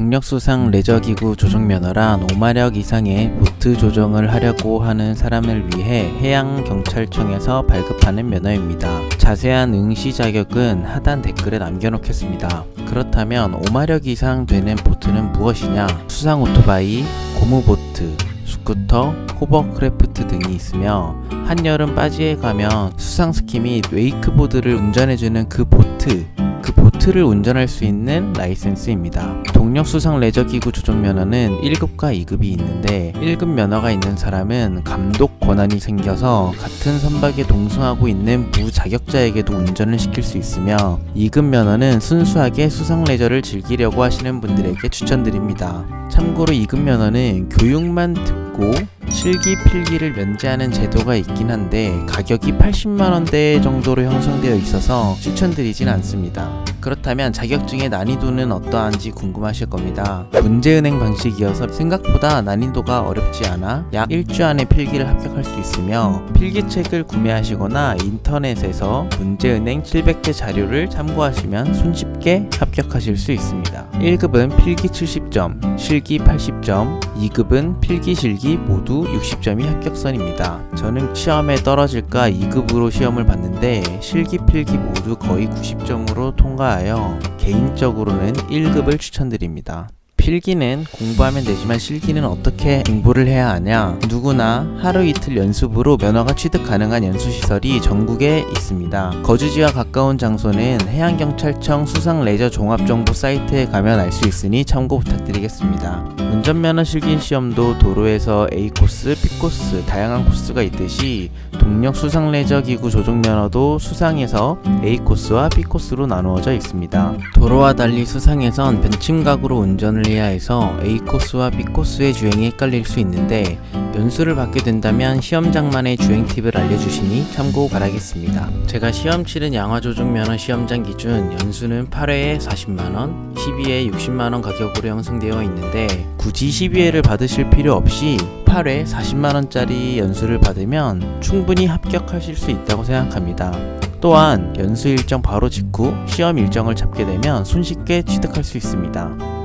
동력수상 레저기구 조종면허란 5마력 이상의 보트 조종을 하려고 하는 사람을 위해 해양경찰청에서 발급하는 면허입니다. 자세한 응시 자격은 하단 댓글에 남겨놓겠습니다. 그렇다면 5마력 이상 되는 보트는 무엇이냐? 수상 오토바이, 고무보트, 스쿠터, 호버크래프트 등이 있으며 한여름 바지에 가면 수상 스키 및 웨이크보드를 운전해주는 그 보트 그 보트를 운전할 수 있는 라이센스입니다. 동력 수상 레저 기구 조종 면허는 1급과 2급이 있는데 1급 면허가 있는 사람은 감독 권한이 생겨서 같은 선박에 동승하고 있는 무자격자에게도 운전을 시킬 수 있으며 2급 면허는 순수하게 수상 레저를 즐기려고 하시는 분들에게 추천드립니다. 참고로 2급 면허는 교육만 듣고 실기 필기를 면제하는 제도가 있긴 한데 가격이 80만 원대 정도로 형성되어 있어서 추천드리진 않습니다. 그렇다면 자격증의 난이도는 어떠한지 궁금하실 겁니다. 문제은행 방식이어서 생각보다 난이도가 어렵지 않아 약 1주 안에 필기를 합격할 수 있으며 필기책을 구매하시거나 인터넷에서 문제은행 700개 자료를 참고하시면 손쉽게 합격하실 수 있습니다. 1급은 필기 70점, 실기 80점, 2급은 필기 실기 모두 60점이 합격선입니다. 저는 시험에 떨어질까 2급으로 시험을 봤는데 실기 필기 모두 거의 90점으로 통과하여 개인적으로는 1급을 추천드립니다. 필기는 공부하면 되지만 실기는 어떻게 공부를 해야 하냐? 누구나 하루 이틀 연습으로 면허가 취득 가능한 연수시설이 전국에 있습니다. 거주지와 가까운 장소는 해양경찰청 수상레저 종합정보 사이트에 가면 알 수 있으니 참고 부탁드리겠습니다. 운전면허 실기 시험도 도로에서 A코스, B코스 다양한 코스가 있듯이 동력 수상레저 기구 조종 면허도 수상에서 A코스와 B코스로 나누어져 있습니다. 도로와 달리 수상에선 벤침각으로 운전을 해야 해서 A코스와 B코스의 주행이 헷갈릴 수 있는데 연수를 받게 된다면 시험장만의 주행 팁을 알려주시니 참고 바라겠습니다. 제가 시험 치른 양화조종면허 시험장 기준 연수는 8회에 40만원, 12회에 60만원 가격으로 형성되어 있는데 굳이 12회를 받으실 필요 없이 8회 40만원짜리 연수를 받으면 충분히 합격하실 수 있다고 생각합니다. 또한 연수 일정 바로 직후 시험 일정을 잡게 되면 손쉽게 취득할 수 있습니다.